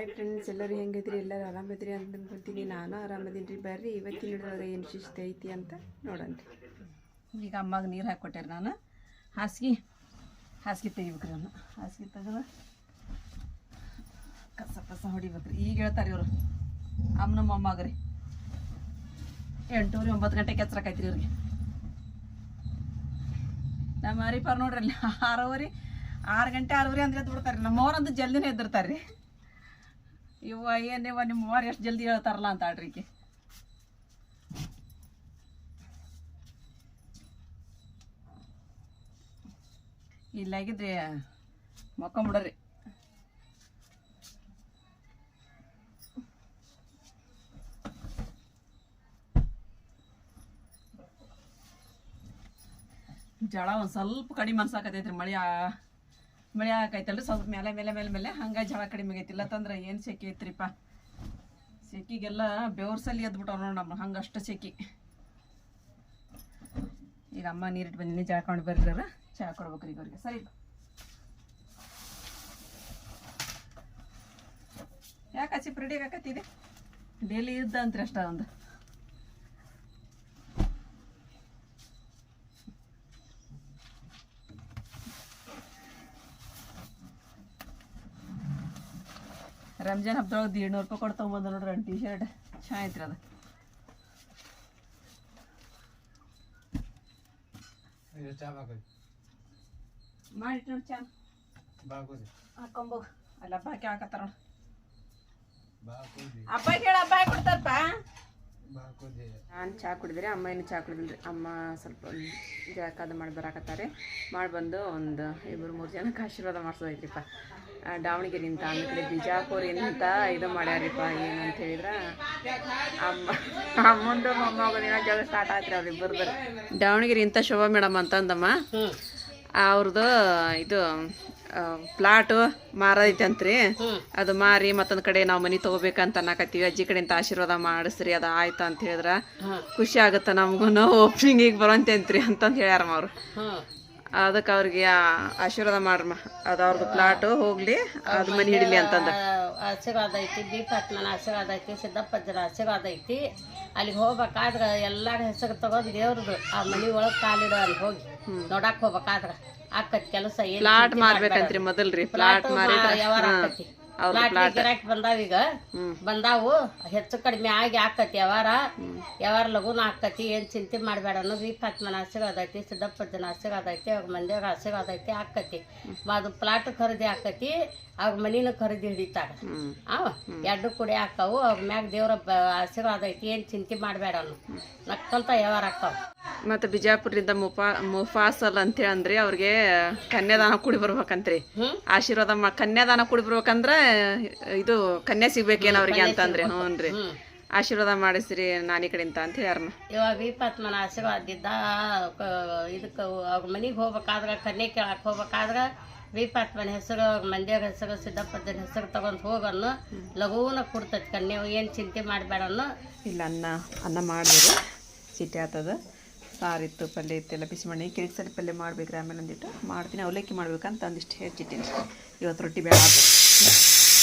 Hi friends ಎಲ್ಲರೂ ಹೆಂಗಿದ್ರಿ? ಎಲ್ಲರೂ ಆರಾಮಿದ್ರಿ ಅಂತ ಅನ್ಕೊಂತೀನಿ. ನಾನು ಆರಾಮದೀನಿ ರೀ ಬರ್ರಿ, ಇವತ್ತಿನ ಏನು ಶಿಸ್ತು ಐತಿ ಅಂತ ನೋಡೋಣ. ಈಗ ಅಮ್ಮಗೆ ನೀರು ಹಾಕ್ಕೊಟ್ಟೆ ನಾನು. ಹಾಸಿಗೆ ಹಾಸಿಗೆ ತೆಗಿಬೇಕ್ರಿ ಅವನು. ಹಾಸಿಗೆ ತೆಗೆದು ಕಸ ಕಸ ಹೊಡಿಬೇಕ್ರಿ. ಈಗ ಹೇಳ್ತಾರೆ ಇವರು. ಅಮ್ಮ ನಮ್ಮ ಅಮ್ಮಗೆ ರೀ ಎಂಟೂವರೆ ಒಂಬತ್ತು ಗಂಟೆಗೆ ಎಚ್ಚರಕೈತ್ರಿ ಇವ್ರಿಗೆ. ನಮ್ಮ ಅರಿಪಾರ ನೋಡ್ರಿ ಅಲ್ಲಿ ಆರೂವರೆ, ಆರು ಗಂಟೆ ಆರೂವರೆ ಅಂದ್ರೆ ಎದ್ದು ಬಿಡ್ತಾರೆ ನಮ್ಮವ್ರಂತೂ ಜಲ್ದಿನೇ ಎದ್ದಿರ್ತಾರೆ ರೀ ಇವ ಏನೇವ ನಿಮ್ಮ ಮಾರ್ ಎಷ್ಟು ಜಲ್ದಿ ಹೇಳ್ತಾರಲ್ಲ ಅಂತ ಆಡ್ರಿ ಆಗಿದ್ರಿ ಇಲ್ಲಾಗಿದ್ರೆ ಮಕ್ಕೊಂಬಿಡ್ರಿ ಜಳ ಒಂದು ಸ್ವಲ್ಪ ಕಡಿಮೆ ಅನ್ಸಾಕತೈತ್ರಿ ಮಳೆ ಮಳೆ ಆಕೈತಲ್ರಿ. ಸ್ವಲ್ಪ ಮೇಲೆ ಮೇಲೆ ಮೇಲೆ ಮೇಲೆ ಹಂಗೆ ಜಳ ಕಡಿಮೆ ಆಗೈತಿ. ಇಲ್ಲತ್ತಂದ್ರೆ ಏನು ಸೆಕೆ ಐತ್ರಿಪ್ಪ? ಸೆಕಿಗೆಲ್ಲ ಬೆವರ್ಸಲ್ಲಿ ಎದ್ಬಿಟ್ಟವ್ ನೋಡಿ ನಮ್ಮ ಹಂಗಷ್ಟು ಸೆಕೆ ಈಗ ಅಮ್ಮ ನೀರಿಟ್ಟು ಬಂದಿನಿ ಜಳ ಕೊಂಡು ಬರ್ರಿ ಚಹಾ ಕೊಡ್ಬೇಕ್ರಿ ಈಗ ಸರಿ ಯಾಕೆ ಹಚ್ಚಿ ರೆಡಿ ಹಾಕತ್ತಿದೆ ಡೈಲಿ ಇದ್ದ ಅಂತ್ರಿ ಅಷ್ಟ ಒಂದು. ರಂಜಾನ್ ಹಬ್ಬದೊಳಗೆ ಏಳ್ನೂರು ರೂಪಾಯಿ ಕೊಟ್ಟು ತೊಗೊಂಬಂದ ನೋಡ್ರಿ ಒಂದು ಟಿ ಶರ್ಟ್ ಚೆನ್ನಾಗೈತ್ರಿ ಅದು. ಮಾಡಿಟ್ಟು ನೋಡಿ ಹಾಕೊಂಬೋಗ್ ಅಲ್ಲ ಹಬ್ಬ ಹಾಕಿ ಹಾಕತ್ತಾರ ಹಬ್ಬ ಹಬ್ಬ ಕೊಡ್ತಾರಪ್ಪ. ನಾನು ಚಹಾ ಕುಡಿದ್ರೆ ಅಮ್ಮ ಏನು ಚಹಾ ಕುಡಿದ್ರಿ ಅಮ್ಮ ಸ್ವಲ್ಪ ಜಳಕಾದ ಮಾಡಿ ಬರಾಕತ್ತಾರೆ. ಮಾಡಿ ಬಂದು ಒಂದು ಇಬ್ಬರು ಮೂರು ಜನಕ್ಕೆ ಆಶೀರ್ವಾದ ಮಾಡಿಸೋದೈತ್ರಿಪ್ಪ. ದಾವಣಗೆರೆಯಿಂದ ಆಮೇಲೆ ಕಡೆ ಬಿಜಾಪುರಿಂದ ಇದು ಮಾಡ್ಯಾರಿಪ್ಪ ಏನಂತ ಹೇಳಿದ್ರೆ? ಅಮ್ಮ ಅಮ್ಮಂದು ಮೊಮ್ಮಗನ ಜಗಳ ಸ್ಟಾರ್ಟ್ ಆಯ್ತು ಅವ್ರಿಬ್ಬರದ್ದು ದಾವಣಗೆರೆ ಇಂಥ ಶೋಭಾ ಮೇಡಮ್ ಅಂತಂದಮ್ಮ. ಅವ್ರದ್ದು ಇದು ಪ್ಲಾಟು ಮಾರೈತಂತ್ರಿ ಅದು ಮಾರಿ ಮತ್ತೊಂದ್ ಕಡೆ ನಾವು ಮನಿ ತಗೋಬೇಕಂತ ಅನ್ನಕತ್ತೀವಿ. ಅಜ್ಜಿ ಕಡೆಯಿಂದ ಆಶೀರ್ವಾದ ಮಾಡಿಸ್ರಿ ಅದು ಆಯ್ತು ಅಂತ ಹೇಳಿದ್ರ. ಖುಷಿ ಆಗುತ್ತೆ ನಮಗೂ ಓಪನಿಂಗಿಗೆ ಬರೋಂತೇನ್ರಿ ಅಂತಂದು ಹೇಳ್ಯಾರಮ್ಮ ಅವ್ರು. ಅದಕ್ಕೆ ಅವ್ರಿಗೆ ಆಶೀರ್ವಾದ ಮಾಡ್ರಮ್ಮ ಅದು ಅವ್ರದ್ದು ಪ್ಲಾಟು ಹೋಗ್ಲಿ ಅದು ಮನಿ ಹಿಡಿಲಿ ಅಂತಂದ ಆಶೀರ್ವಾದ ಐತಿ ದೀಪಾತ್ಮನ ಆಶೀರ್ವಾದ ಐತಿ ಸಿದ್ದಪ್ಪಜ್ಜನ ಆಶೀರ್ವಾದ ಐತಿ. ಅಲ್ಲಿಗೆ ಹೋಗ್ಬೇಕಾದ್ರೆ ಎಲ್ಲರ ಹೆಸರು ತಗೊಂಡು ದೇವ್ರದ್ದು ಆ ಮನಿ ಒಳಗೆ ಕಾಲಿಡೋ ಅಲ್ಲಿ ಹೋಗಿ ನೋಡಕ್ ಹೋಗ್ಬೇಕಾದ್ರ. ಆಕತ್ ಕೆಲಸ ಏನ್ ಪ್ಲಾಟ್ ಮಾರ್ಬೇಕಂತ್ರಿ ಮೊದಲ್ರಿ ಪ್ಲಾಟ್ ಮಾರಿ ಆಕತಿ. ಗಿರಾಕಿ ಬಂದಾವ ಈಗ. ಬಂದಾವು. ಹೆಚ್ಚು ಕಡಿಮೆ ಆಗಿ ಆಕತಿ ವ್ಯವಹಾರ. ವ್ಯವಹಾರ ಲಗುನ ಆಕತಿ ಏನ್ ಚಿಂತೆ ಮಾಡಬೇಡ ಅನ್ನೋ ವಿ ಪಾತ್ಮನ ಆಶೀರ್ವಾದ ಐತಿ ಸಿದ್ದಪ್ಪಜ್ಜನ ಆಶೀರ್ವಾದ ಐತಿ ಅವ್ರ ಮಂದಿಯಾಗ ಆಶೀರ್ವಾದ ಆದೈತಿ ಆಕತಿ. ಅದು ಪ್ಲಾಟ್ ಖರೀದಿ ಆಕತಿ. ಅವ್ರ ಮನಿನ ಕರೆದು ಹಿಡಿತಾರ ಅವ ಎರಡು ಕುಡಿ ಹಾಕವು ಅವ್ರ ಮ್ಯಾಗ ದೇವ್ರ ಆಶೀರ್ವಾದ ಐತಿ ಏನ್ ಚಿಂತೆ ಮಾಡಬೇಡ ಅನ್ನು ನಕ್ಕಂತ ವ್ಯವಹಾರ ಆಕಾವು ಮತ್ತೆ ಬಿಜಾಪುರದಿಂದ ಮುಫಾ ಮುಫಾಸಲ್ ಅಂತ ಹೇಳಂದ್ರಿ ಅವ್ರಿಗೆ ಕನ್ಯಾದಾನ ಕುಡಿ ಬರ್ಬೇಕಂತ್ರಿ. ಆಶೀರ್ವಾದ ಮಾ ಕನ್ಯಾದಾನ ಕುಡಿ ಬರ್ಬೇಕಂದ್ರ ಇದು ಕನ್ಯಾ ಸಿಗ್ಬೇಕೇನ ಅವ್ರಿಗೆ ಅಂತಂದ್ರಿ ಹ್ಞೂನ್ರಿ ಆಶೀರ್ವಾದ ಮಾಡಿಸ್ರಿ ನಾನಿ ಕಡೆಯಿಂದ ಅಂತ ಹೇಳ್ಯಾರಮ್ಮ ಇವಾಗ ವಿಪತ್ಮನ ಆಶೀರ್ವಾದಿದ್ದ ಇದಕ್ಕೆ ಅವ್ರ ಮನೆಗೆ ಹೋಗ್ಬೇಕಾದ್ರೆ ಕನ್ಯೆ ಕೇಳಕ್ಕೆ ಹೋಗ್ಬೇಕಾದ್ರೆ ವಿಪತ್ಮನ ಹೆಸರು ಅವ್ರ ಮಂದಿಯವ್ರ ಹೆಸರು ಸಿದ್ದಪ್ಪಜ್ಜನ ಹೆಸರು ತಗೊಂಡು ಹೋಗನ್ನು ಲಘುನ ಕೊಡ್ತೈತಿ ನೀವು ಏನು ಚಿಂತೆ ಮಾಡಬೇಡನ್ನು ಇಲ್ಲ ಅನ್ನ ಅನ್ನ ಮಾಡಿದ್ರು ಸಿಟಿ ಆತದ. ಸಾರಿತ್ತು ಪಲ್ಯ ಇತ್ತೆಲ್ಲ ಬಿಸಿ ಮಾಡಿ ಕಿರಿಕ್ಸರಿ ಪಲ್ಯ ಮಾಡ್ಬೇಕು ಆಮೇಲೆ ಒಂದಿಟ್ಟು ಮಾಡ್ತೀನಿ. ಅವಲಕ್ಕಿ ಮಾಡ್ಬೇಕಂತ ಒಂದಿಷ್ಟು ಹೆಚ್ಚಿಟ್ಟಿನಿ ಇವತ್ತು ರೊಟ್ಟಿ ಬೇಡ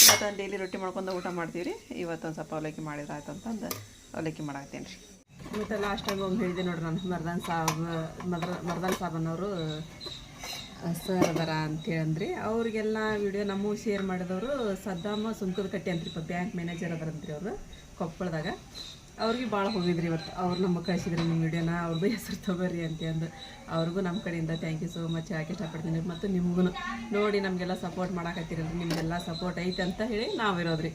ಇವತ್ತು ಡೈಲಿ ರೊಟ್ಟಿ ಮಾಡ್ಕೊಂಡು ಊಟ ಮಾಡ್ತೀವಿ ರೀ ಇವತ್ತೊಂದು ಸ್ವಲ್ಪ ಅವಲಕ್ಕಿ ಮಾಡಿದ್ರೆ ಆಯ್ತು ಅಂತಂದು ಅವಲಕ್ಕಿ ಮಾಡಾಕ್ತೇನೆ ರೀ ಮತ್ತು ಲಾಸ್ಟ್ ಟೈಮ್ ಒಮ್ಮೆ ಹೇಳಿದೆ ನೋಡ್ರಿ ನಾನು ಮರ್ದಾನ್ ಸಾಬ್ ಮದ್ರ ಮರ್ದಾನ್ ಸಾಬನ್ನವರು ಸರ್ ಅದರ ಅಂತೇಳಿ ಅಂದ್ರಿ ಅವ್ರಿಗೆಲ್ಲ ವಿಡಿಯೋ ನಮ್ಮ ಶೇರ್ ಮಾಡಿದವರು ಸದ್ದಾಮ ಸುಂಕದ ಕಟ್ಟಿ ಅಂತ್ರಿಪ್ಪ ಬ್ಯಾಂಕ್ ಮ್ಯಾನೇಜರ್ ಅದರಂತ್ರಿ ಅವರು ಕೊಪ್ಪಳದಾಗ. ಅವ್ರಿಗೆ ಭಾಳ ಹೋಗಿದ್ರಿ ಇವತ್ತು. ಅವ್ರು ನಮಗೆ ಕಳಿಸಿದ್ರಿ ನಿಮ್ಮ ವಿಡಿಯೋನ ಅವ್ರದ್ದು ಹೆಸರು ತಗೋರಿ ಅಂತ ಅಂದು ಅವ್ರಿಗೂ ನಮ್ಮ ಕಡೆಯಿಂದ ಥ್ಯಾಂಕ್ ಯು ಸೋ ಮಚ್ ಯಾಕೆ ಇಷ್ಟಪಡ್ತೀನಿ ಮತ್ತು ನಿಮಗೂ ನೋಡಿ ನಮಗೆಲ್ಲ ಸಪೋರ್ಟ್ ಮಾಡಾಕತ್ತೀರಲ್ರಿ. ನಿಮ್ಗೆಲ್ಲ ಸಪೋರ್ಟ್ ಐತೆ ಅಂತ ಹೇಳಿ ನಾವು ಇರೋದ್ರಿ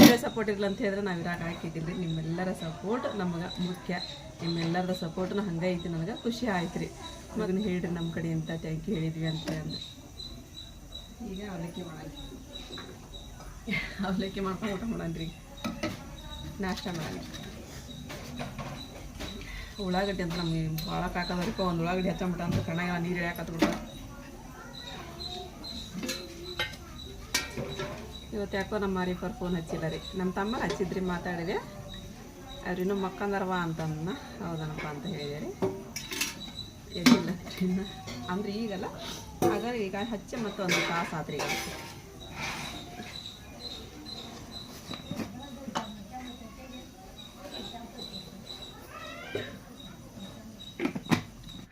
ಬೇರೆ ಸಪೋರ್ಟ್ ಇರಲಿಲ್ಲ ಅಂತ ಹೇಳಿದ್ರೆ ನಾವು ಇರಾಕ ಹಾಕಿದ್ದೀನಿ ನಿಮ್ಮೆಲ್ಲರ ಸಪೋರ್ಟ್ ನಮಗೆ ಮುಖ್ಯ. ನಿಮ್ಮೆಲ್ಲರದ ಸಪೋರ್ಟ್ನ ಹಂಗೆ ಐತಿ. ನನಗೆ ಖುಷಿ ಆಯ್ತು ರೀ ಮಗನ ಹೇಳ್ರಿ ನಮ್ಮ ಕಡೆ ಥ್ಯಾಂಕ್ ಯು ಹೇಳಿದ್ವಿ ಅಂತ ಅಂದ್ರೆ. ಈಗ ಅವಲಕ್ಕಿ ಮಾಡೋಣ. ಅವಲಕ್ಕಿ ಮಾಡ್ಕೊಂಡು ಊಟ ಮಾಡೋಣ್ರಿ. ನಾಷ್ಟ ಮಾಡೋಣ. ಉಳ್ಳಾಗಡ್ಡಿ ಅಂತ ನಮಗೆ ಭಾಳ ಕಾಕದರಿಪ ಒಂದು ಉಳ್ಳಾಗಡ್ಡಿ ಹಚ್ಚಂಬಿಟ್ಟ ಅಂತ ಕಣ್ಣಾಗ ನೀರು ಹತ್ಬಿಟ್ಟ ಇವತ್ತು ಯಾಕೋ ನಮ್ಮ ಮಾರಿಫರ್ ಫೋನ್ ಹಚ್ಚಿಲ್ಲ ರೀ ನಮ್ಮ ತಮ್ಮ ಹಚ್ಚಿದ್ರಿ ಮಾತಾಡಿದೆ. ಅವ್ರಿನ್ನೂ ಮಕ್ಕಂದರವ ಅಂತಂದ ಹೌದನಪ್ಪ ಅಂತ ಹೇಳಿದೆ ರೀ ಎದ್ದಿಲ್ಲದ್ರಿಂದ ಅಂದ್ರೆ ಈಗಲ್ಲ. ಹಾಗಾದ್ರೆ ಈಗ ಹಚ್ಚಿ ಒಂದು ತಾಸು ಆದ್ರೆ ಈಗ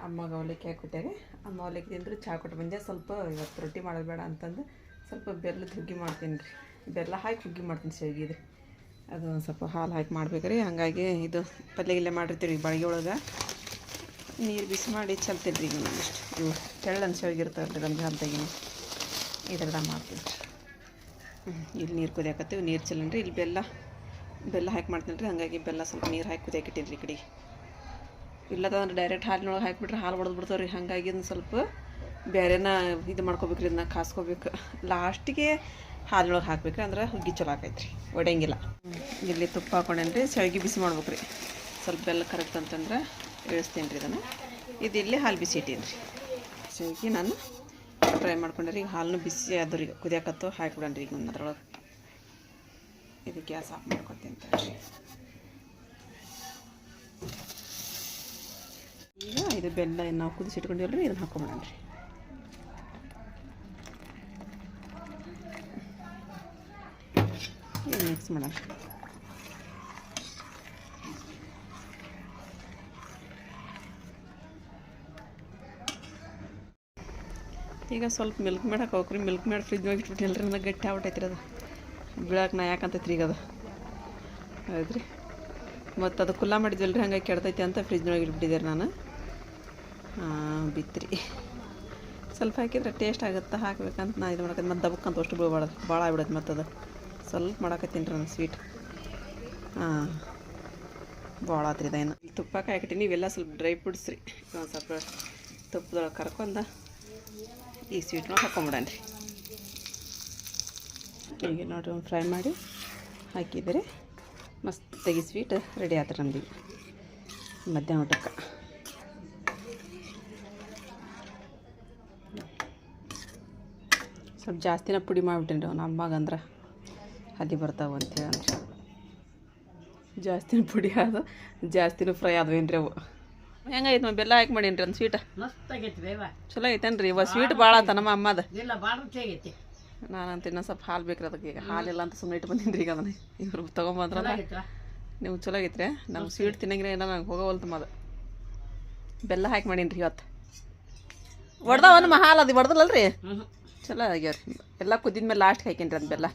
ಅಮ್ಮಗೆ ಅವಲಕ್ಕಿ ಹಾಕಿಬಿಟ್ಟಾರೆ ಅಮ್ಮ ಅವಲಕ್ಕಿ ತಿಂದ್ರೆ ಚಹಾ ಕೊಟ್ಟು ಬಂದೆ. ಸ್ವಲ್ಪ ಇವತ್ತು ರೊಟ್ಟಿ ಮಾಡೋದು ಬೇಡ ಅಂತಂದು ಸ್ವಲ್ಪ ಬೆಲ್ಲದ ಹುಗ್ಗಿ ಮಾಡ್ತೀನಿ ರೀ. ಬೆಲ್ಲ ಹಾಕಿ ಹುಗ್ಗಿ ಮಾಡ್ತೀನಿ ಶಾವಿಗೆದ್ರೆ ಅದು ಸ್ವಲ್ಪ ಹಾಲು ಹಾಕಿ ಮಾಡ್ಬೇಕು ರೀ ಹಾಗಾಗಿ ಇದು ಪಲ್ಯ ಗಿಲ್ಲೆ ಮಾಡಿರ್ತೀವಿ ಬಾಳಿಗೆ ಒಳಗೆ. ನೀರು ಬಿಸಿ ಮಾಡಿ ಚೆಲ್ತೀನಿ ರೀ ಈಗ ಇಷ್ಟು. ಇವು ಇರ್ತಾವೆ ರೀ ರಂಜಾನ್ ಹಾಲ್ದಾಗಿನ ಇದೆಲ್ಲ ಮಾಡ್ತೀನಿ ಇಲ್ಲಿ ನೀರು ಕುದಿಯಾಕತ್ತೀವಿ, ನೀರು ಚೆಲ್ಲನ್ರಿ. ಇಲ್ಲಿ ಬೆಲ್ಲ ಬೆಲ್ಲ ಹಾಕಿ ಮಾಡ್ತೀನಿ ರೀ ಹಾಗಾಗಿ ಬೆಲ್ಲ ಸ್ವಲ್ಪ ನೀರು ಹಾಕಿ ಕುದಿಯಾಕಿಟ್ಟಿನಿ ರೀ ಇಲ್ಲದಂದ್ರೆ ಡೈರೆಕ್ಟ್ ಹಾಲಿನೊಳಗೆ ಹಾಕಿಬಿಟ್ರೆ ಹಾಲು ಹೊಡೆದು ಬಿಡ್ತಾವೆ ರೀ ಹಾಗಾಗಿ ಅದನ್ನು ಸ್ವಲ್ಪ ಬೇರೆನ ಇದು ಮಾಡ್ಕೋಬೇಕು ರೀ ಇದನ್ನ ಕಾಸ್ಕೋಬೇಕು. ಲಾಸ್ಟಿಗೆ ಹಾಲಿನೊಳಗೆ ಹಾಕ್ಬೇಕು ಅಂದ್ರೆ ಹುಗ್ಗಿ ಚಲೋ ಆಕೈತೆ ರೀ ಒಡೆಯಂಗಿಲ್ಲ ಇಲ್ಲಿ ತುಪ್ಪ ಹಾಕೊಂಡೇನ್ರಿ. ಶಾವಿಗೆ ಬಿಸಿ ಮಾಡ್ಬೇಕು ರೀ ಸ್ವಲ್ಪ ಬೆಲ್ಲ ಕರೆಕ್ಟ್ ಅಂತಂದ್ರೆ ಇಳಿಸ್ತೀನಿ ರೀ ಇದನ್ನು. ಇದು ಇಲ್ಲೇ ಹಾಲು ಬಿಸಿ ಇಟ್ಟೀನಿ ರೀ. ಶಾವಿಗೆ ನಾನು ಫ್ರೈ ಮಾಡ್ಕೊಂಡ್ರಿ ಈಗ ಹಾಲನ್ನು ಬಿಸಿ ಅದು ರೀ. ಕುದಿಯಾಕತ್ತು ಹಾಕಿಬಿಡೋಣ ಈಗ ಅದ್ರೊಳಗೆ. ಇದು ಗ್ಯಾಸ್ ಆಫ್ ಮಾಡ್ಕೊತೀನಿ ತಗೊಳ್ರಿ ಈಗ ಇದು ಬೆಲ್ಲ ನಾವು ಕುದಿಸಿಟ್ಕೊಂಡಿವಲ್ಲ ರೀ, ಇದನ್ನು ಹಾಕೊಂಬಿಡೋಣ ರೀ. ಈಗ ಮಿಕ್ಸ್ ಮಾಡೋಣ. ಈಗ ಸ್ವಲ್ಪ ಮಿಲ್ಕ್ ಮೇಡ್ ಹಾಕೋಕ್ರಿ ಮಿಲ್ಕ್ ಮೇಡ್ ಫ್ರಿಜ್ ಒಳಗೆ ಇಟ್ಬಿಟ್ಟಿಲ್ಲ ರೀ ನನಗೆ ಗಟ್ಟಿ ಆಗ್ಬಿಟ್ಟೈತ್ರಿ ಅದು. ಬೀಳಕ್ಕೆ ನಾ ಯಾಕಂತೈತ್ರಿ ಈಗ ಅದು. ಹೌದ್ರಿ? ಮತ್ತು ಅದು ಕುಲ್ಲ ಮಾಡಿದ್ವಲ್ಲ ರೀ ಹಂಗಾಗಿ ಕೆಡ್ತೈತಿ ಅಂತ ಫ್ರಿಜ್ನೊಳಗೆ ಇಟ್ಬಿಟ್ಟಿದ್ದೆ ನಾನು. ಬಿತ್ರಿ. ಸ್ವಲ್ಪ ಹಾಕಿದ್ರೆ ಟೇಸ್ಟ್ ಆಗುತ್ತೆ, ಹಾಕ್ಬೇಕಂತ ನಾ ಇದು ಮಾಡಕ್ಕೆ ಮತ್ತು ದಬಕ್ಕಂತ ಅಷ್ಟು ಬೀಳ್ಬಾರ್ದು ಭಾಳ ಆಗ್ಬಿಡತ್ತೆ ಮತ್ತು ಅದು. ಸ್ವಲ್ಪ ಮಾಡಕತ್ತೀನಿ ರೀ ನಾನು ಸ್ವೀಟ್ ಹಾಂ ಭಾಳ ಆತ್ರಿ ಇದೇನು ತುಪ್ಪ ಕಾಯ್ಕಿಟ್ಟಿನಿ ಇವೆಲ್ಲ ಸ್ವಲ್ಪ ಡ್ರೈ ಫ್ರೂಟ್ಸ್ ರೀ. ಒಂದು ಸ್ವಲ್ಪ ತುಪ್ಪದೊಳಗೆ ಕರ್ಕೊಂಡ ಈ ಸ್ವೀಟ್ನ ಹಾಕೊಂಬಿಡೋಣ ರೀ ಹೀಗೆ ನೋಡಿರಿ, ಒಂದು ಫ್ರೈ ಮಾಡಿ ಹಾಕಿದರೆ ಮಸ್ತಾಗಿ ಸ್ವೀಟ್ ರೆಡಿ ಆದ್ರೆ ನಮ್ದು ಈಗ. ಮಧ್ಯಾಹ್ನ ಊಟಕ್ಕೆ. ಸ್ವಲ್ಪ ಜಾಸ್ತಿನ ಪುಡಿ ಮಾಡಿಬಿಟ್ಟೇನೆ ರೀ ನಮ್ಮ ಅಮ್ಮಗಂದ್ರೆ ಹದಿ ಬರ್ತಾವೆ ಅಂತೇಳಿ ಅಂದ್ರೆ. ಜಾಸ್ತಿನ ಪುಡಿ ಆದ ಜಾಸ್ತಿನೂ ಫ್ರೈ ಆದವೇನು ರೀ ಅವು. ಹೆಂಗೈತೆ ಮ ಬೆಲ್ಲ ಹಾಕಿ ಮಾಡೀನಿ ಒಂದು ಸ್ವೀಟ್. ಮಸ್ತ್ ಆಗೈತಿ ಬೇವ ಚಲೋ ಐತೇನು ರೀ ಇವ ಸ್ವೀಟ್ ಭಾಳ ಆತ ನಮ್ಮ ಅಮ್ಮದ. ಇಲ್ಲ ಭಾಳ ರುಚಿ ಆಗೈತಿ. ನಾನಂತ ಇನ್ನೊಂದು ಸ್ವಲ್ಪ ಹಾಲು ಬೇಕ್ರಿ ಅದಕ್ಕೆ ಈಗ ಹಾಲಿಲ್ಲ ಅಂತ ಸುಮ್ಮನೆ ಇಟ್ಟು ಬಂದೀನಿ ರೀ ಈಗ ಅದನ್ನ. ಇವ್ರು ತೊಗೊಂಬಂದ್ರಲ್ಲ ಆಗೈತಾ ನೀವು ಚಲೋ ಆಗೈತ್ರಿ ನಮ್ಗೆ ಸ್ವೀಟ್ ತಿನ್ನಂಗಿಲ್ಲ ಏನೋ ನಂಗೆ ಹೋಗೋವಲ್ತಮ್ಮ ಅದು. ಬೆಲ್ಲ ಹಾಕಿ ಮಾಡೀನಿ ರೀ ಇವತ್ತು ಒಂದು ಹಾಲು ಅದು ಒಡ್ದಲ್ಲರಿ ಚಲೋ ಆಗ್ಯಾವ ರೀ ಎಲ್ಲ ಕುದ್ದಿದ್ಮೇಲೆ ಲಾಸ್ಟ್ಗೆ ಹಾಕೀನಿ ರೀ ಅದು ಬೆಲ್ಲ.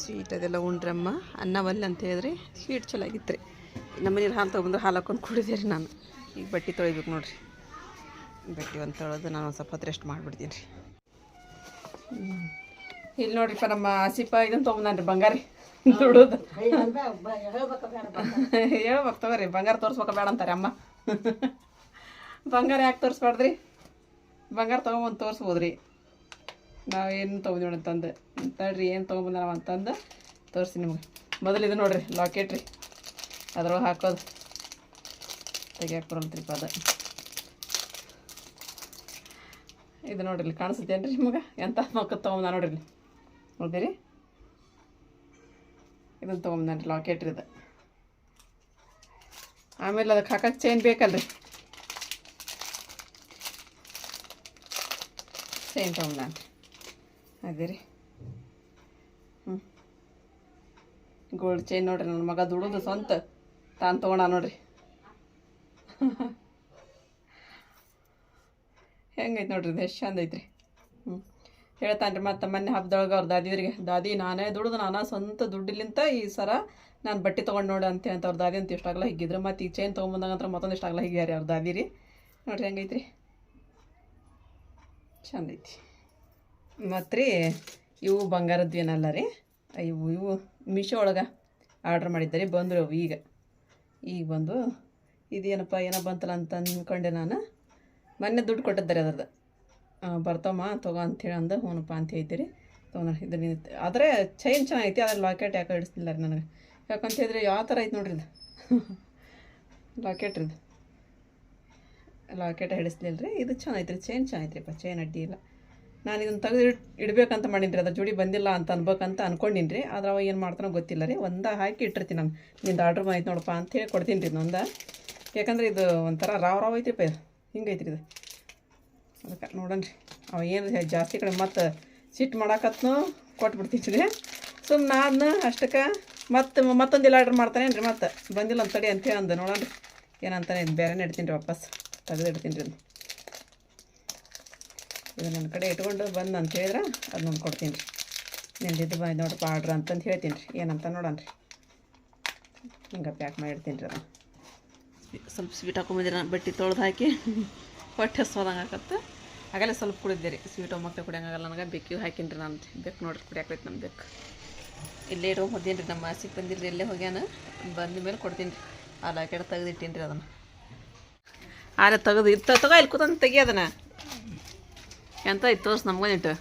ಸ್ವೀಟ್ ಅದೆಲ್ಲ ಉಂಡ್ರಮ್ಮ. ಒಲ್ಲ ಅಂತ ಹೇಳಿದ್ರಿ ಸ್ವೀಟ್ ಚಲೋ ಆಗಿತ್ತು ರೀ ನಮ್ಮ ಮನೇಲಿ ಹಾಲು ತೊಗೊಂಡು ಹಾಲು ಹಾಕೊಂಡು ಕುಡಿದೆ ನಾನು. ಈಗ ಬಟ್ಟೆ ತೊಳಿಬೇಕು ನೋಡಿರಿ. ಬಟ್ಟೆ ಒಂದು ತೊಳೆದು ನಾನು ಒಂದು ಸ್ವಲ್ಪ ಹೊತ್ತು ರೆಸ್ಟ್ ಮಾಡಿಬಿಡ್ತೀನಿ ರೀ. ಇಲ್ಲಿ ನೋಡ್ರಿಪ್ಪ ನಮ್ಮ ಸಿಪ್ಪ ಇದನ್ನು ತೊಗೊಂಡ್ರಿ ಬಂಗಾರಿ. ದುಡೋದು ಹೇಳ್ಬೇಕು ತಗೋರಿ, ಬಂಗಾರ ತೋರ್ಸ್ಬೇಕ ಬೇಡ ಅಂತಾರೆ ಅಮ್ಮ. ಬಂಗಾರ ಯಾಕೆ ತೋರಿಸ್ಬಾರ್ದ್ರಿ? ಬಂಗಾರ ತೊಗೊಂಬಂದು ತೋರಿಸ್ಬೋದು ರೀ ಏನು ತೊಗೊಂಡಿವಿ ಅಂತಂದು. ತಡ್ರಿ, ಏನು ತೊಗೊಂಬಂದ ನಾವು ಅಂತಂದು ತೋರಿಸಿ ನಿಮ್ಗೆ. ಮೊದಲು ಇದು ನೋಡಿರಿ ಲಾಕೆಟ್ ರೀ. ಅದ್ರೊಳಗೆ ಹಾಕೋದು. ತೆಗಿಯಕ್ಕೆ ಬರಲ್ತ್ರಿಪ್ಪ ಅದು ಇದು ನೋಡಿರಿ, ಇಲ್ಲಿ ಕಾಣಿಸುತ್ತೇನು ರೀ ನಿಮಗೆ? ಎಂಥ ಮಕ್ಕ ತೊಗೊಂಬಂದ ನೋಡಿರಿ ನೋಡಿದಿರಿ ಇದನ್ನು ತೊಗೊಂಬಂದ್ರಿ ಲಾಕೆಟ್ ರೀ ಇದು. ಆಮೇಲೆ ಅದಕ್ಕೆ ಹಾಕಕ್ಕೆ ಚೈನ್ ಬೇಕಲ್ರಿ. ಚೈನ್ ತೊಗೊಂಬಂದ್ರಿ ಅದೇ ರೀ. ಹ್ಞೂ ಗೋಲ್ಡ್ ಚೈನ್ ನೋಡ್ರಿ ನನ್ನ ಮಗ ದುಡೋದು ಸ್ವಂತ. ತಾನು ತೊಗೊಂಡ ನೋಡ್ರಿ. ಹೆಂಗೈತೆ ನೋಡ್ರಿ, ಇದು ಎಷ್ಟು ಚಂದ ಐತ್ರಿ. ಹ್ಞೂ ಹೇಳ್ತಾನೆ ರೀ, ಮತ್ತು ಮೊನ್ನೆ ಹಬ್ಬದೊಳಗೆ ಅವ್ರ ದಾದಿದ್ರಿಗೆ, ದಾದಿ, ನಾನೇ ದುಡ್ದು, ನಾನು ಸ್ವಂತ ದುಡ್ಡಿಲಿಂತ ಈ ಸರ ನಾನು ಬಟ್ಟೆ ತೊಗೊಂಡು ನೋಡಿ ಅಂತ ಅಂತ ಅವ್ರ ದಾದಿ ಅಂತ ಇಷ್ಟಾಗಲ್ಲ ಹಿಗ್ಗಿದ್ರೆ. ಮತ್ತು ಈ ಚೈನ್ ತೊಗೊಂಬಂದಾಗ ಅಂತ ಮತ್ತೊಂದು ಇಷ್ಟಾಗಲ್ಲ ಹಿಗ್ಯಾರಿ ಅವ್ರ ದಾದಿ ರೀ. ನೋಡ್ರಿ ಹೆಂಗೈತ್ರಿ. ಚಂದ ಐತಿ. ಮತ್ತು ರೀ ಇವು ಬಂಗಾರದ್ದು ಏನಲ್ಲ ರೀ? ಇವು ಇವು ಮಿಶೋ ಒಳಗೆ ಆರ್ಡ್ರ್ ಮಾಡಿದ್ದೆ ರೀ ಬಂದರು ಅವು ಈಗ. ಈಗ ಬಂದು ಇದೇನಪ್ಪ, ಏನೋ ಬಂತಲ್ಲ ಅಂತ ಅಂದ್ಕೊಂಡೆ ನಾನು. ಮೊನ್ನೆ ದುಡ್ಡು ಕೊಟ್ಟಿದ್ದಾರೆ ಅದ್ರದ್ದು. ಬರ್ತಾವಮ್ಮ ತಗೋ ಅಂಥೇಳಿ ಅಂದ ಹ್ಞೂನಪ್ಪ ಅಂತ ಹೇಳ್ತೀರಿ ತೊಗೊಂಡು ಇದನ್ನ ಆದರೆ ಚೈನ್ ಚೆನ್ನಾಗೈತಿ, ಆದರೆ ಲಾಕೆಟ್ ಯಾಕೆ ಹಿಡಿಸ್ತಿಲ್ಲ ರೀ ನನಗೆ. ಯಾಕಂತ ಹೇಳಿದ್ರೆ ಯಾವ ಥರ ಐತೆ ನೋಡ್ರಿ ಇದು? ಲಾಕೆಟ್ ಇದು. ಲಾಕೆಟ್ ಹಿಡಿಸ್ಲಿಲ್ಲ ರೀ, ಇದು ಚೆನ್ನಾಗೈತೆ ರೀ, ಚೈನ್ ಚೆನ್ನಾಗೈತ್ರಿಪ್ಪ ಚೈನ್ ಅಡ್ಡಿ ಇಲ್ಲ. ನಾನು ಇದನ್ನು ತೆಗೆದು ಇಡಬೇಕಂತ ಮಾಡೀನಿ ರೀ ಅದ್ರ ಜೋಡಿ ಬಂದಿಲ್ಲ ಅಂತ ಅನ್ಬೇಕಂತ ಅಂದ್ಕೊಂಡಿನಿ ರೀ ಆದ್ರೆ ಅವ ಏನು ಮಾಡ್ತಾನೋ ಗೊತ್ತಿಲ್ಲ ರೀ. ಒಂದ ಹಾಕಿ ಇಟ್ಟಿರ್ತೀನಿ ನಾನು. ನಿಂದು ಆರ್ಡ್ರ್ ಮಾಡಿದ್ ನೋಡಪ್ಪ ಅಂತ ಹೇಳಿ ಕೊಡ್ತೀನಿ ರೀ ನಂದ ಯಾಕಂದ್ರೆ ಇದು ಒಂಥರ ರಾವ್ ರಾವ್ ಐತಿ ಪೈ ಹಿಂಗೈತಿ ರೀ ಇದು. ಅದಕ್ಕೆ ನೋಡೋಣ ರೀ ಅವ ಏನು ಜಾಸ್ತಿ ಕಡೆ ಮತ್ತು ಸಿಟ್ಟು ಮಾಡಾಕತ್ನೂ ಕೊಟ್ಬಿಡ್ತೀನಿ ರೀ ಸುಮ್ಮನೆ ನಾನು ಅಷ್ಟಕ್ಕೆ ಮತ್ತೆ ಮತ್ತೊಂದಿಲ್ಲ ಆರ್ಡ್ರ್ ಮಾಡ್ತಾನೇನು ರೀ ಮತ್ತೆ. ಬಂದಿಲ್ಲ ಅಂತ ತಡಿ ಅಂತೇಳಿ ಅಂದ ನೋಡೋಣ ರೀ ಏನಂತಾನೆ ಇದು ಬೇರೆನೇ ಇಡ್ತೀನಿ ರೀ ವಾಪಸ್. ತೆಗೆದು ಇಡ್ತೀನಿ ರೀ ಇದು ನನ್ನ ಕಡೆ ಇಟ್ಕೊಂಡು ಬಂದು ಅಂತ ಹೇಳಿದ್ರೆ ಅದು ನಾನು ಕೊಡ್ತೀನಿ ರೀ. ನಿಂದಿದ್ದು ಬಾಯ್ ನೋಡಪ್ಪ ಆರ್ಡ್ರ್ ಅಂತಂದು ಹೇಳ್ತೀನಿ ರೀ. ಏನಂತ ನೋಡೋಣ ರೀ. ಹಿಂಗೆ ಪ್ಯಾಕ್ ಮಾಡಿ ಇಡ್ತೀನಿ ರೀ ಅದನ್ನು. ಸ್ವಲ್ಪ ಸ್ವೀಟ್ ಹಾಕೊಂಬಂದಿರ ಬಟ್ಟೆ ತೊಳೆದು ಹಾಕಿ ಹೊಟ್ಟೆ ಸೋದಂಗೆ ಆಗತ್ತೆ. ಆಗಲೇ ಸ್ವಲ್ಪ ಕುಡಿದ್ದೆ ರೀ. ಸ್ವೀಟ್ ಮಕ್ಕಳು ಕುಡಿಯಂಗಾಗಲ್ಲ ನನಗೆ. ಬೆಕ್ಕಿಗೆ ಹಾಕಿನಿ ರೀ ನಾನು. ಬೇಕು ನೋಡ್ರಿ, ಕುಡಿಯಾಕೈತೆ ನಮ್ಮ ಬೇಕು. ಇಲ್ಲೇ ಇಟ್ಕೊಂಡು ಹೋದೇನು ರೀ, ನಮ್ಮ ಆಸೆಗೆ ಬಂದಿರಿ ಇಲ್ಲೇ ಹೋಗ್ಯಾನ. ಬಂದ ಮೇಲೆ ಕೊಡ್ತೀನಿ ರೀ. ಆ ಲಾಕೆಟ್ ತೆಗೆದಿಟ್ಟೀನಿ ರೀ ಅದನ್ನು. ಆರೆ ತೆಗೆದು ಇತ್ತ ತಗೋ, ಇಲ್ಲಿ ಕೂತಂದು ತೆಗಿ ಅದನ್ನು. ಎಂತ ಐತೆ ತೋರ್ಸು ನಮ್ಗೊಂದಿಟ್ಟು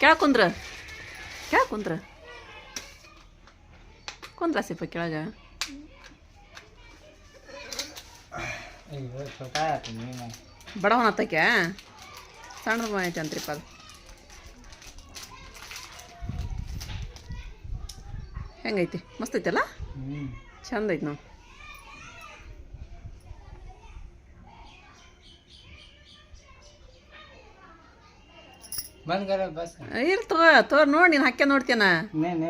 ಕೆಳ ಕುಂದ್ರ? ಕೆಳ ಕುಂದ್ರ? ಕುಂದ್ರ ಸಿಪ್ಪ ಕೆಳಗೆ. ಬಡವನ ಹತ್ತಕ್ಕೆ? ಸಣ್ಣ ಮನೆ ಐತೆ ಅಂತ್ರಿಪ್ಪ ಅದು. ಹೆಂಗೈತಿ? ಮಸ್ತ್ ಐತಲ್ಲ? ಚಂದ ಐತೆ ನಾವು ಇರ್ ತಗೋ ತೋ ನೋಡಿ ನೀನು ಹಾಕ್ಯ ನೋಡ್ತೀನ. ನೇ ನೇ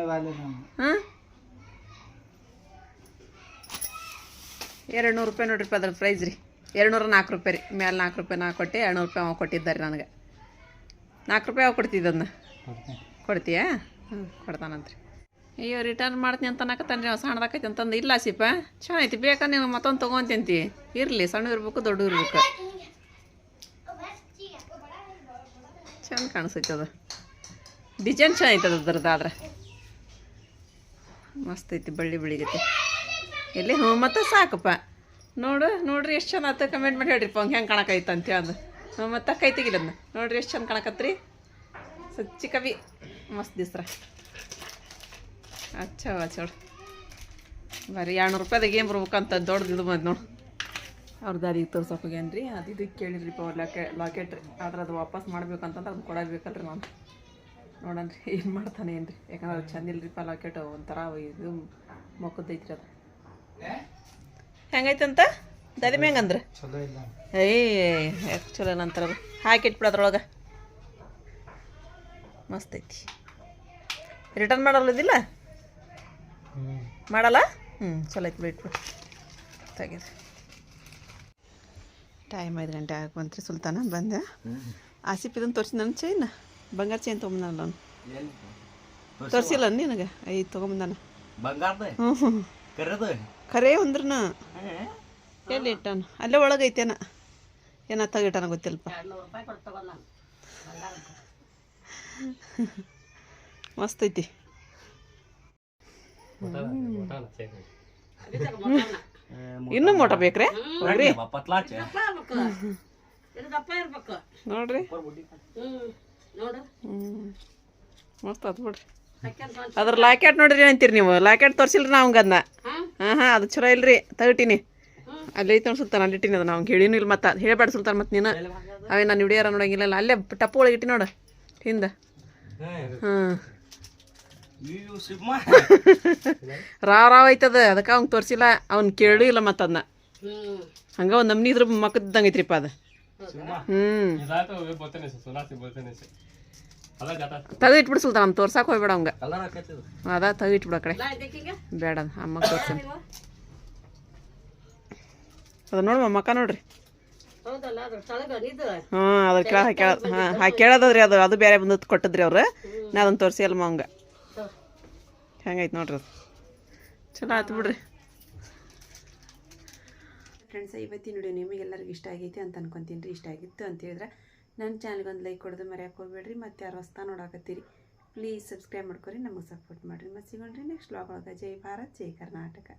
ಎರಡು ನೂರು ರೂಪಾಯಿ ನೋಡ್ರಿಪ್ಪ ಅದ್ರ ಪ್ರೈಸ್ ರೀ. ಎರಡು ನೂರ ನಾಲ್ಕು ರೂಪಾಯಿ ರೀ. ಮೇಲೆ ನಾಲ್ಕು ರೂಪಾಯಿ ನಾ ಕೊಟ್ಟು ಎರಡು ನೂರು ರೂಪಾಯಿ ಅವ ಕೊಟ್ಟಿದ್ದಾರೆ ನನಗೆ. ನಾಲ್ಕು ರೂಪಾಯಿ ಅವು ಕೊಡ್ತಿದ್ದನ್ನ ಕೊಡ್ತೀಯಾ? ಹ್ಞೂ ಕೊಡ್ತಾನಂತ್ರಿ. ಅಯ್ಯೋ ರಿಟರ್ನ್ ಮಾಡ್ತೀನಿ ಅಂತ ಅನ್ನಕತ್ತಾನೆ ರೀ ಸಣ್ಣದಾಕೈತಿ ಅಂತಂದು ಇಲ್ಲ ಸಿಪ್ಪ ಚೆನ್ನಾಗೈತಿ ಬೇಕಾ ನೀನು ಮತ್ತೊಂದು ತೊಗೊಂತಿಂತಿ ಇರಲಿ ಸಣ್ಣ ಇರ್ಬೇಕು ದೊಡ್ಡ ಇರ್ಬೇಕು ಚಂದ ಕಾಣಿಸೈತೆ ಅದು ಡಿಸೈನ್ ಚೆನ್ನಾಗೈತೆ ಅದ್ರದ್ದಾದ್ರೆ ಮಸ್ತ್ ಐತಿ ಬಳ್ಳಿ ಬೆಳಿಗೈತಿ ಎಲ್ಲಿ ಹ್ಞೂ ಮತ್ತು ಸಾಕಪ್ಪ. ನೋಡು, ನೋಡ್ರಿ ಎಷ್ಟು ಚಂದ ಆತ ಕಮೆಂಟ್ ಮಾಡಿ ಹೇಳ್ರಿ. ಹಂಗೆ ಹೆಂಗೆ ಕಾಣಕೈತೆ ಅಂತ ಅಂದು ಹ್ಞೂ ಮತ್ತೆ ಕೈ ತೆಗಿಲದ್ನ ನೋಡ್ರಿ ಎಷ್ಟು ಚಂದ ಕಾಣಕತ್ರಿ. ಸಚ್ಚಿ ಕವಿ. ಮಸ್ತ್ ದಿಸ್ರ ಅಚ್ಚ ಅಚ್ಚ ಬರೀ ಎರಡ್ನೂರು ರೂಪಾಯಿದಾಗ ಏನು ಬರ್ಬೇಕಂತ ದೊಡ್ಡದು ಇದು ಬಂದು ನೋಡು. ಅವ್ರ ದಾರಿಗೆ ತೋರ್ಸೋಕೆ ಹೋಗ್ಯಾನ ರೀ ಅದು ಇದಕ್ಕೆ ಕೇಳಿರಿ ಅವ್ರು ಲಾಕೆ ಲಾಕೆಟ್ ರೀ. ಆದ್ರೆ ಅದು ವಾಪಸ್ ಮಾಡ್ಬೇಕಂತಂದ್ರೆ ಅದು ಕೊಡಬೇಕಲ್ರಿ ನಾನು. ನೋಡೋಣ ರೀ ಏನು ಮಾಡ್ತಾನೆ ಏನು ರೀ ಯಾಕಂದ್ರೆ ಅದು ಚಂದ ಇಲ್ರಿಪ್ಪ ಲಾಕೆಟ್ ಒಂಥರ ಇದು ಮೊಕ್ಕದೈತ್ರಿ ಅದು. ಹೆಂಗೈತಂತ? ದದಿಮೆ ಹೆಂಗಂದ್ರೆ ಏಯ್ ಯಾಕೆ ಚಲೋ ನಂತರ ಹಾಕಿಟ್ಬಿಡ ಹಾಕಿಟ್ಬಿಡು ಅದ್ರೊಳಗೆ ಮಸ್ತ್ ಐತಿ. ರಿಟರ್ನ್ ಮಾಡಲ್ಲ ಇದಿಲ್ಲ ಮಾಡಲ್ಲ? ಹ್ಞೂ ಚಲೋ ಐತಿ ಬಿಟ್ಬಿಡು ತೆಗೀರಿ. ಟೈಮ್ ಐದು ಗಂಟೆ ಆಗಿ ಸುಲ್ತಾನ ಬಂದೆ. ಆಸಿಫ್ ಇದನ್ನು ತೋರಿಸಿ ನನ್ನ ಚೈನ್ ಬಂಗಾರ ಚೈನ್ ತೊಗೊಂಬಂದಲ್ಲ ಅವನು. ತೋರಿಸಿಲ್ಲ ನಿನಗೆ? ಐದು ತೊಗೊಂಬಂದಾನ. ಬಂಗಾರದ? ಖರೆ ಅಂದ್ರನ ಎಲ್ಲಿ ಇಟ್ಟಾನ ಅಲ್ಲೇ ಒಳಗೈತೇನ? ಏನ ತಗಿಟ್ಟಾನ ಗೊತ್ತಿಲ್ಲಪ್ಪ. ಮಸ್ತ್ ಐತಿ. ಇನ್ನೂ ಮೋಟ ಬೇಕ್ರಿ? ಇರ್ಬೇಕು. ನೋಡ್ರಿ. ಮಸ್ತ್ ಆತ್ ಬಿಡ್ರಿ. ಅದ್ರ ಲಾಕೆಟ್ ನೋಡ್ರಿ ಅಂತೀರಿ ನೀವು? ಲಾಕೆಟ್ ತೋರಿಸಿಲ್ರಿ ನಾವು ಹಂಗದ್ನ ಹಾಂ? ಹಾಂ ಹಾಂ ಅದು ಚಲೋ ಇಲ್ರಿ. ತಗಟೀನಿ. ಅಲ್ಲಿ ಐತೆ ಸುಲ್ತಾನ ಅಲ್ಲಿ ಇಟ್ಟಿನಿ ಅದು ನಾವು ಹೇಳಿನೂ ಇಲ್ಲ ಮತ್ತೆ. ಹೇಳ್ಬೇಡ ಸುಲ್ತಾನ ಮತ್ತೆ ನೀನು. ಅವೇ ನಾನು ಹಿಡಿಯಾರ ನೋಡಂಗಿಲ್ಲ ಅಲ್ಲೇ ಟಪ್ಪು ಒಳಗೆ ಇಟ್ಟಿ ನೋಡು. ಹಿಂದೆ. ಹಾಂ ರಾವ್ ರಾವ್ ಐತದ ಅದಕ್ಕೆ ಅವ್ನು ತೋರಿಸಿಲ್ಲ. ಅವ್ನು ಕೇಳೂ ಇಲ್ಲ ಮತ್ತೆ ಅದನ್ನ ಹಂಗೆ ಒಂದು ನಮ್ನಿ ಇದ್ರ ಮಕ್ಕದಂಗೆ ಐತ್ರಿಪ್ಪ ಅದು. ಹ್ಞೂ ತೆಗೆದು ಇಟ್ಬಿಡು ಸುಲ್ತಾನ ಅವ್ನು ತೋರ್ಸಕ್ಕೆ ಹೋಗ್ಬೇಡ ಅವಂಗ. ಅದ ತೆಗೆದು ಇಟ್ಬಿಡು ಆ ಕಡೆ. ಬೇಡ ಅಮ್ಮ ತೋರ್ಸಿ ಅದು ನೋಡಮ್ಮ ಮಕ್ಕ ನೋಡ್ರಿ. ಹೌದಲ್ಲ ಅದ್ರ ಕೇಳ ಹಾಕ್ಯಾಳ. ಹಾಂ ಹಾಕ್ಯಾಳದ್ರಿ ಅದು ಅದು ಬೇರೆ ಬಂದು ಕೊಟ್ಟದ್ರಿ ಅವ್ರು. ನಾ ಅದನ್ನು ತೋರಿಸಿ ಅಲ್ಮ ಅವಂಗ. ಹೆಂಗೈತೆ ನೋಡ್ರಿ ಚಲೋ ಆಯ್ತು ಬಿಡ್ರಿ. ಫ್ರೆಂಡ್ಸ್ ಇವತ್ತಿನ ವಿಡಿಯೋ ನಿಮಗೆಲ್ಲರಿಗೂ ಇಷ್ಟ ಆಗೈತಿ ಅಂತ ಅನ್ಕೊಂತೀನಿ ರೀ. ಇಷ್ಟ ಆಗಿತ್ತು ಅಂತ ಹೇಳಿದ್ರೆ ನನ್ನ ಚಾನಲ್ಗೆ ಒಂದು ಲೈಕ್ ಕೊಡೋದು ಮರ್ಯಾಕೆ ಹೋಗ್ಬೇಡ್ರಿ. ಮತ್ತು ಯಾರು ಹೊಸ್ತಾ ನೋಡಾಕತ್ತೀರಿ ಪ್ಲೀಸ್ ಸಬ್ಸ್ಕ್ರೈಬ್ ಮಾಡ್ಕೊರಿ. ನಮಗೆ ಸಪೋರ್ಟ್ ಮಾಡಿರಿ. ಮತ್ತು ಸಿಗೋಣ್ರಿ ನೆಕ್ಸ್ಟ್ ವ್ಲಾಗ್ ಒಳಗೆ. ಜೈ ಭಾರತ್, ಜೈ ಕರ್ನಾಟಕ.